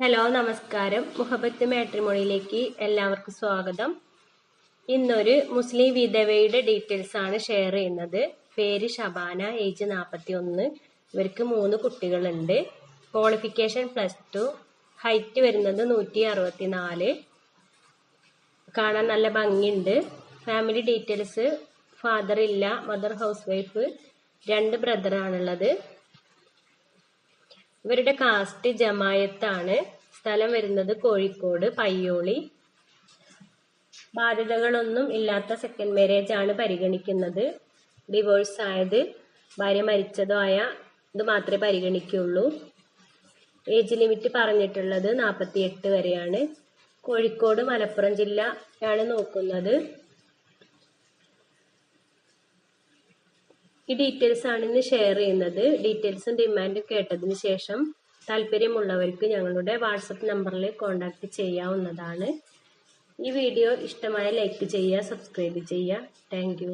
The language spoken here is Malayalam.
ഹലോ നമസ്കാരം. മുഹബത്ത് മാട്രിമോണിയിലേക്ക് എല്ലാവർക്കും സ്വാഗതം. ഇന്നൊരു മുസ്ലിം വിധവയുടെ ഡീറ്റെയിൽസ് ആണ് ഷെയർ ചെയ്യുന്നത്. പേര് ഷബാന ഏജ് നാൽപ്പത്തി ഒന്ന് ഇവർക്ക് മൂന്ന് കുട്ടികളുണ്ട്. ക്വാളിഫിക്കേഷൻ പ്ലസ് ടു ഹൈറ്റ് വരുന്നത് നൂറ്റി അറുപത്തി നാല് കാണാൻ നല്ല ഭംഗിയുണ്ട്. ഫാമിലി ഡീറ്റെയിൽസ് ഫാദർ ഇല്ല മദർ ഹൗസ് വൈഫ് രണ്ട് ബ്രദറാണുള്ളത് ഇവരുടെ കാസ്റ്റ് ജമായത്താണ്. സ്ഥലം വരുന്നത് കോഴിക്കോട് പയ്യോളി. ബാധ്യതകളൊന്നും ഇല്ലാത്ത സെക്കൻഡ് മാരേജ് ആണ് പരിഗണിക്കുന്നത്. ഡിവോഴ്സ് ആയത് ഭാര്യ മരിച്ചതോ ആയ ഇത് മാത്രമേ പരിഗണിക്കുള്ളൂ. ഏജ് ലിമിറ്റ് പറഞ്ഞിട്ടുള്ളത് നാൽപ്പത്തി എട്ട് വരെയാണ്. കോഴിക്കോട് മലപ്പുറം ജില്ല ആണ് നോക്കുന്നത്. ഈ ഡീറ്റെയിൽസ് ആണ് ഇന്ന് ഷെയർ ചെയ്യുന്നത്. ഡീറ്റെയിൽസും ഡിമാൻഡും കേട്ടതിന് ശേഷം താല്പര്യമുള്ളവർക്ക് ഞങ്ങളുടെ വാട്സപ്പ് നമ്പറിൽ കോൺടാക്ട് ചെയ്യാവുന്നതാണ്. ഈ വീഡിയോ ഇഷ്ടമായ ലൈക്ക് ചെയ്യുക സബ്സ്ക്രൈബ് ചെയ്യുക. താങ്ക്